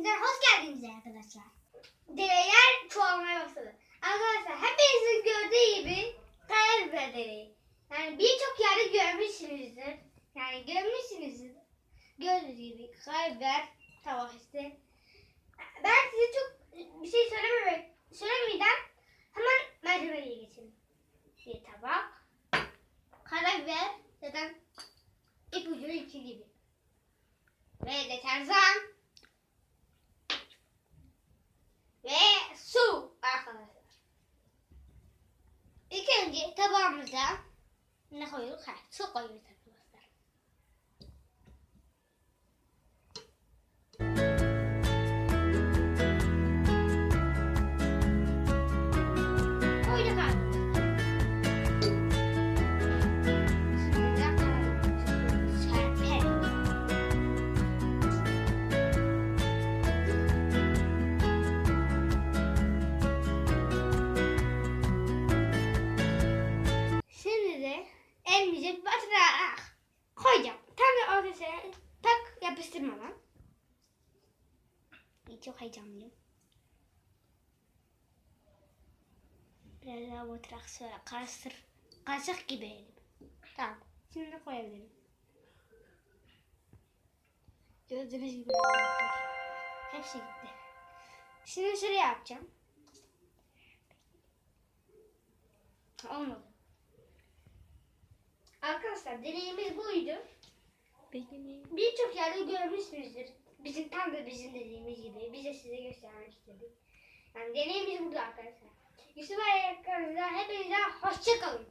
hepinizden hoş geldiniz arkadaşlar. Deneyler çoğalmaya başladı. Arkadaşlar hepinizin gördüğü gibi karabiber deneyi. Yani birçok yerde görmüşsünüzdür. Yani görmüşsünüzdür. Gördüğünüz gibi karabiber tavuk işte. Ben size çok bir şey söylememek, söylemeden hemen malzemeye geçelim. Bir tabak. Karabiber zaten ipucu iki gibi. Ve. Ve su arkadaşlar. Önce tabağımıza ne koyuyoruz? Ha, su koyuyoruz arkadaşlar. Koyduk arkadaşlar. Elimize batırarak koyacağım. Tam da ortasına tak yapıştırmadan. Çok heyecanlıyım. Biraz daha batırak sonra karıştır. Kaşık gibi elim. Tamam. Şimdi koyabilirim. Gördüğünüz gibi. Hepsi gitti. Şimdi şuraya yapacağım. Olmadı. Arkadaşlar deneyimiz buydu. Birçok yerde görmüşsünüzdür. Bizim tam da bizim dediğimiz gibi. Biz de size göstermek istedik. Yani deneyimiz burada arkadaşlar. Yusuf Ayakları'nda hepinize hoşça kalın.